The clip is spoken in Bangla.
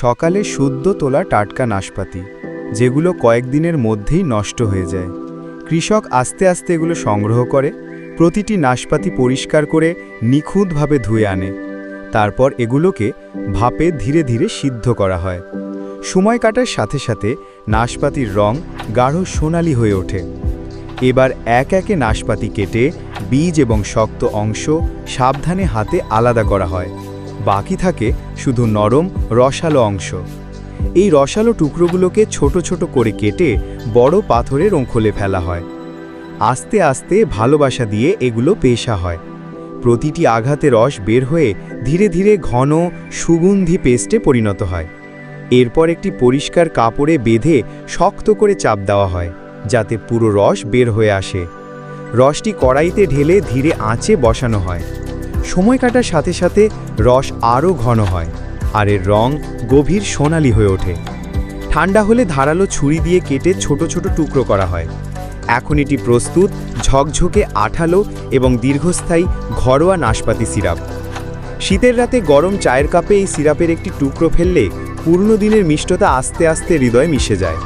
সকালে শুদ্ধ তোলা টাটকা নাশপাতি, যেগুলো কয়েকদিনের মধ্যেই নষ্ট হয়ে যায়। কৃষক আস্তে আস্তে এগুলো সংগ্রহ করে, প্রতিটি নাশপাতি পরিষ্কার করে নিখুঁতভাবে ধুয়ে আনে। তারপর এগুলোকে ভাপে ধীরে ধীরে সিদ্ধ করা হয়। সময় কাটার সাথে সাথে নাশপাতির রং গাঢ় সোনালি হয়ে ওঠে। এবার এক একে নাশপাতি কেটে বীজ এবং শক্ত অংশ সাবধানে হাতে আলাদা করা হয়। বাকি থাকে শুধু নরম, রসালো অংশ। এই রসালো টুকরোগুলোকে ছোট ছোট করে কেটে বড় পাথরের অঙ্খলে ফেলা হয়। আস্তে আস্তে ভালোবাসা দিয়ে এগুলো পেশা হয়। প্রতিটি আঘাতে রস বের হয়ে ধীরে ধীরে ঘন, সুগন্ধি পেস্টে পরিণত হয়। এরপর একটি পরিষ্কার কাপড়ে বেঁধে শক্ত করে চাপ দেওয়া হয়, যাতে পুরো রস বের হয়ে আসে। রসটি কড়াইতে ঢেলে ধীরে আঁচে বসানো হয়। সময় কাটার সাথে সাথে রস আরও ঘন হয়, আর এর রং গভীর সোনালি হয়ে ওঠে। ঠান্ডা হলে ধারালো ছুরি দিয়ে কেটে ছোট ছোট টুকরো করা হয়। এখন এটি প্রস্তুত ঝকঝকে আঠালো এবং দীর্ঘস্থায়ী ঘরোয়া নাশপাতি সিরাপ। শীতের রাতে গরম চায়ের কাপে এই সিরাপের একটি টুকরো ফেললে পুরনো দিনের মিষ্টতা আস্তে আস্তে হৃদয়ে মিশে যায়।